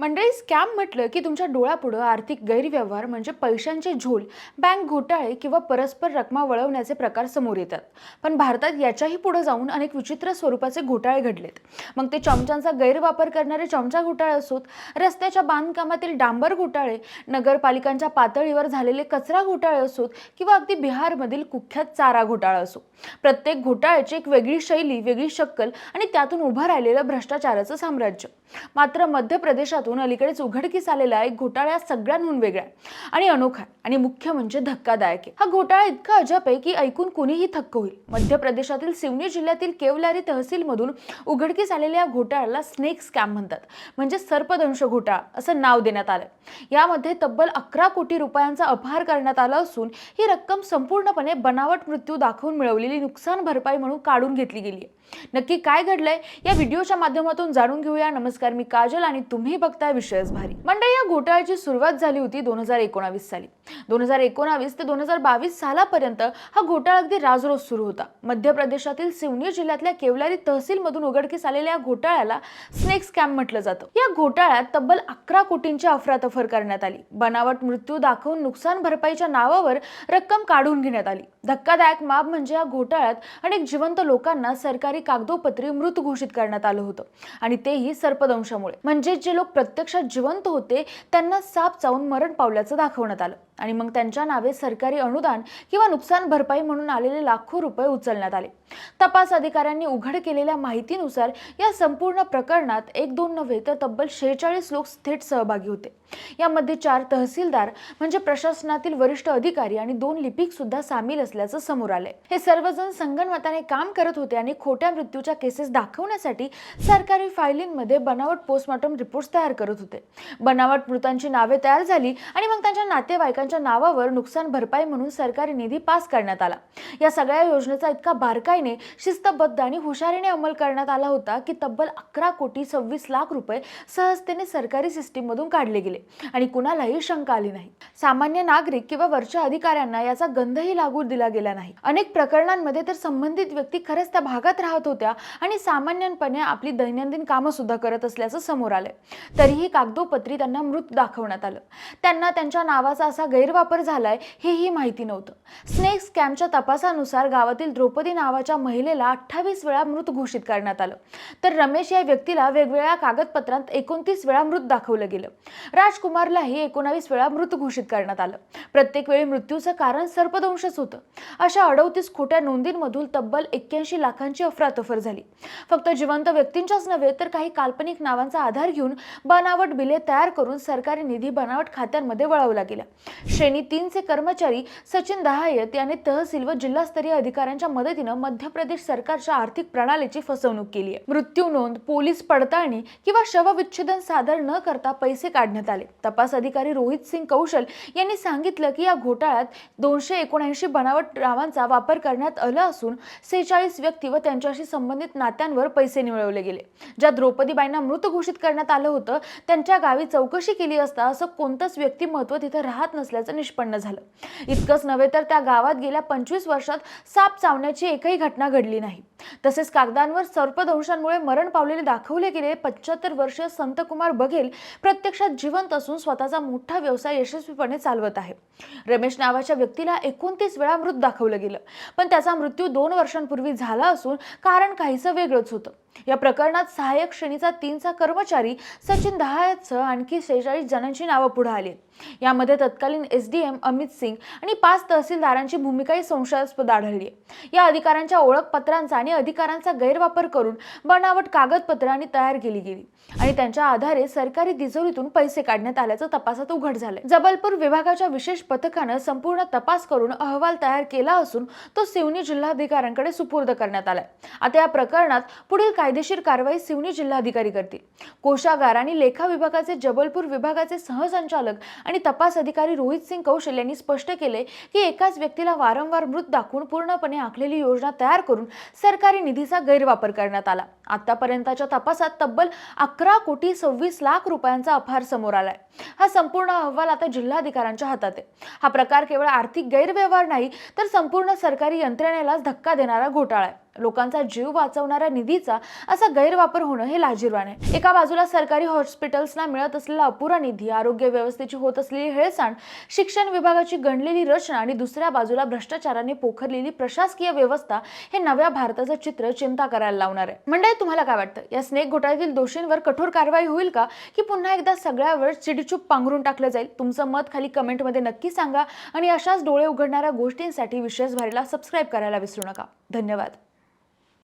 मंडळी स्कॅम म्हटलं की तुमच्या डोळ्यापुढं आर्थिक गैरव्यवहार म्हणजे पैशांचे झोल बँक घोटाळे किंवा परस्पर रकमा वळवण्याचे प्रकार समोर येतात. पण भारतात याच्याही पुढे जाऊन अनेक विचित्र स्वरूपाचे घोटाळे घडलेत. मग ते चमच्यांचा गैरवापर करणारे चमचा घोटाळे असोत रस्त्याच्या बांधकामातील डांबर घोटाळे नगरपालिकांच्या पातळीवर झालेले कचरा घोटाळे असोत किंवा अगदी बिहारमधील कुख्यात चारा घोटाळा असो. प्रत्येक घोटाळ्याची एक वेगळी शैली वेगळी शक्कल आणि त्यातून उभं राहिलेलं भ्रष्टाचाराचं साम्राज्य. मात्र मध्य प्रदेशातून अलीकडेच उघडकीस आलेला एक घोटाळा या सगळ्यांहून वेगळा आहे आणि अनोखा आणि मुख्य म्हणजे धक्कादायक आहे. हा घोटाळा इतका अजब आहे की ऐकून कुणीही थक्क होईल. मध्य प्रदेशातील सिवनी जिल्ह्यातील केवलारी तहसीलमधून उघडकीस आलेल्या या घोटाळ्याला स्नेक स्कॅम म्हणतात. म्हणजे सर्पदंश घोटाळा असं नाव देण्यात आलं यामध्ये तब्बल अकरा कोटी रुपयांचा अपहार करण्यात आला असून ही रक्कम संपूर्णपणे बनावट मृत्यू दाखवून मिळवलेली नुकसान भरपाई म्हणून काढून घेतली गेली आहे. नक्की काय घडलंय? या व्हिडिओच्या माध्यमातून जाणून घेऊया. नमस्कार. मी काजल आणि तुम्ही बघताय विषयच भारी. मंडळी या घोटाळ्याची सुरुवात झाली होती दोन हजार एकोणावीस साली. दोन हजार एकोणावीस ते दोन हजार बावीस सालापर्यंत हा घोटाळा अगदी राजरोज सुरू होता. मध्य प्रदेशातील सिवनी जिल्ह्यातल्या केवलारी तहसीलमधून उघडकीस आलेल्या या घोटाळ्याला स्नेक स्कॅम म्हटलं जातं. या घोटाळ्यात तब्बल अकरा कोटींची अफरातफर करण्यात आली. बनावट मृत्यू दाखवून नुकसान भरपाईच्या नावावर रक्कम काढून घेण्यात आली. धक्कादायक माप म्हणजे या घोटाळ्यात अनेक जिवंत लोकांना सरकारी कागदोपत्री मृत घोषित करण्यात आलं होतं. आणि तेही सर्पदंशामुळे म्हणजे जे लोक प्रत्यक्षात जिवंत होते त्यांना साप चावून मरण पावल्याचं दाखवण्यात आलं. आणि मग त्यांच्या नावे सरकारी अनुदान किंवा नुकसान भरपाई म्हणून आलेले लाखो रुपये उचलण्यात आले. तपास अधिकाऱ्यांनी उघड केलेल्या माहितीनुसार या संपूर्ण प्रकरणात एक दोन नव्हे तर तब्बल शेहेचाळीस लोक थेट सहभागी होते. यामध्ये चार तहसीलदार म्हणजे प्रशासनातील वरिष्ठ अधिकारी आणि दोन लिपिक सुद्धा सामील असल्याचं समोर आलंय. हे सर्वजण संगणमताने काम करत होते आणि खोट्या मृत्यूच्या केसेस दाखवण्यासाठी सरकारी फायलींमध्ये बनावट पोस्टमॉर्टम रिपोर्ट्स तयार करत होते. बनावट मृतांची नावे तयार झाली आणि मग त्यांच्या नातेवाईकांच्या नावावर नुकसान भरपाई म्हणून सरकारी निधी पास करण्यात आला. या सगळ्या योजनेचा इतका बारकाईने शिस्तबद्ध आणि हुशारीने अंमल करण्यात आला होता की तब्बल अकरा कोटी सव्वीस लाख रुपये सहजतेने सरकारी सिस्टीममधून काढले गेले आणि कुणालाही शंका आली नाही. सामान्य नागरिक किंवा वरच्या अधिकाऱ्यांना याचा गंधही लागू दिला गेला नाही. अनेक प्रकरणांमध्ये तर संबंधित व्यक्ती खरंच त्या भागात राहत होत्या आणि सामान्यपणे आपली दैनंदिन कामं सुद्धा करत असल्याचं समोर आलंय. तरीही कागदोपत्री त्यांना मृत दाखवण्यात आलं. त्यांना त्यांच्या नावाचा असा गैरवापर झालाय हेही माहिती नव्हतं. स्नेक स्कॅमच्या तपासानुसार गावातील द्रौपदी नावाच्या महिलेला अठ्ठावीस वेळा मृत घोषित करण्यात आलं. तर रमेश या व्यक्तीला वेगवेगळ्या कागदपत्रांत एकोणतीस वेळा मृत दाखवलं गेलं. राजकुमारलाही एकोणावीस वेळा मृत घोषित करण्यात आलं. प्रत्येक वेळी मृत्यूचं कारण सर्पदंशच होतं. अशा अडवतीस खोट्या नोंदींमधून तब्बल एक्क्याऐंशी लाखांची अफरातफर झाली. फक्त जिवंत व्यक्तींच्याच नव्हे तर काही काल्पनिक नावांचा आधार घेऊन बनावट बिले तयार करून सरकारी निधी बनावट खात्यांमध्ये वळवला गेला श्रेणी तीनचे कर्मचारी सचिन दहायत याने तहसील व जिल्हास्तरीय अधिकाऱ्यांच्या मदतीनं मध्य प्रदेश सरकारच्या आर्थिक प्रणालीची फसवणूक केली आहे. मृत्यू नोंद पोलीस पडताळणी किंवा शवविच्छेदन सादर न करता पैसे काढण्यात आले. तपास अधिकारी रोहित सिंग कौशल यांनी सांगितलं की या घोटाळ्यात दोनशे एकोणऐंशी बनावट नावांचा वापर करण्यात आला असून सेहेचाळीस व्यक्ती व त्यांच्याशी संबंधित नात्यांवर पैसे मिळवले गेले. ज्या द्रौपदीबाईंना मृत घोषित करण्यात आलं होतं त्यांच्या गावी चौकशी केली असता असं कोणतंच व्यक्तिमत्व तिथं राहत नसल्याचं निष्पन्न झालं. इतकंच नव्हे तर त्या गावात गेल्या पंचवीस वर्षात साप चावण्याची एकही घटना घडली नाही. तसेच कागदांवर सर्पदंशांमुळे मरण पावलेले दाखवले गेले पंच्याहत्तर वर्षीय संतकुमार बघेल प्रत्यक्षात जिवंत असून स्वतःचा मोठा व्यवसाय यशस्वीपणे चालवत आहे. रमेश नावाच्या व्यक्तीला एकोणतीस वेळा मृत दाखवलं गेलं. पण त्याचा मृत्यू दोन वर्षांपूर्वी झाला असून कारण काहीसं वेगळंच होतं. या प्रकरणात सहाय्यक श्रेणीचा तीनचा कर्मचारी सचिन दहायतसह आणखी सेहेचाळीस जणांची नावं पुढे आली यामध्ये तत्कालीन S D M Amit Singh आणि पाच तहसीलदारांची भूमिकाही संशयास्पद आढळली. आहे या अधिकाऱ्यांच्या ओळखपत्रांचा आणि अधिकारांचा गैरवापर करून बनावट कागदपत्रांनी तयार केली गेली आणि त्यांच्या आधारे सरकारी तिजोरीतून पैसे काढण्यात आल्याचं तपासात उघड झालं जबलपूर विभागाच्या विशेष पथकानं संपूर्ण तपास करून अहवाल तयार केला असून तो सिवनी जिल्हाधिकाऱ्यांकडे सुपूर्द करण्यात आलाय. आता या प्रकरणात पुढील कायदेशीर कारवाई सिवनी जिल्हाधिकारी करतील. कोषागार आणि लेखा विभागाचे जबलपूर विभागाचे सहसंचालक आणि तपास अधिकारी रोहित सिंग कौशल यांनी स्पष्ट केले की एकाच व्यक्तीला वारंवार मृत दाखवून पूर्णपणे आखलेली योजना तयार करून सरकारी निधीचा गैरवापर करण्यात आला. आतापर्यंतच्या तपासात तब्बल अकरा कोटी सव्वीस लाख रुपयांचा अपहार समोर आलाय. हा संपूर्ण अहवाल आता जिल्हाधिकाऱ्यांच्या हातात आहे. हा प्रकार केवळ आर्थिक गैरव्यवहार नाही तर संपूर्ण सरकारी यंत्रणेलाच धक्का देणारा घोटाळा आहे. लोकांचा जीव वाचवणाऱ्या निधीचा असा गैरवापर होणं हे लाजीरवाण आहे. एका बाजूला सरकारी हॉस्पिटल्सना मिळत असलेला अपुरा निधी आरोग्य व्यवस्थेची होत असलेली हेळसांड शिक्षण विभागाची गणलेली रचना आणि दुसऱ्या बाजूला भ्रष्टाचाराने पोखरलेली प्रशासकीय व्यवस्था हे नव्या भारताचं चित्र चिंता करायला लावणार आहे. म्हणजे तुम्हाला काय वाटतं? या स्नेक घोटाळ्यातील दोषींवर कठोर कारवाई होईल का? की पुन्हा एकदा सगळ्यावर चिडीचूप पांघरून टाकलं जाईल? तुमचं मत खाली कमेंटमध्ये नक्की सांगा आणि अशाच डोळे उघडणाऱ्या गोष्टींसाठी विशेष भारीला सबस्क्राईब करायला विसरू नका. धन्यवाद.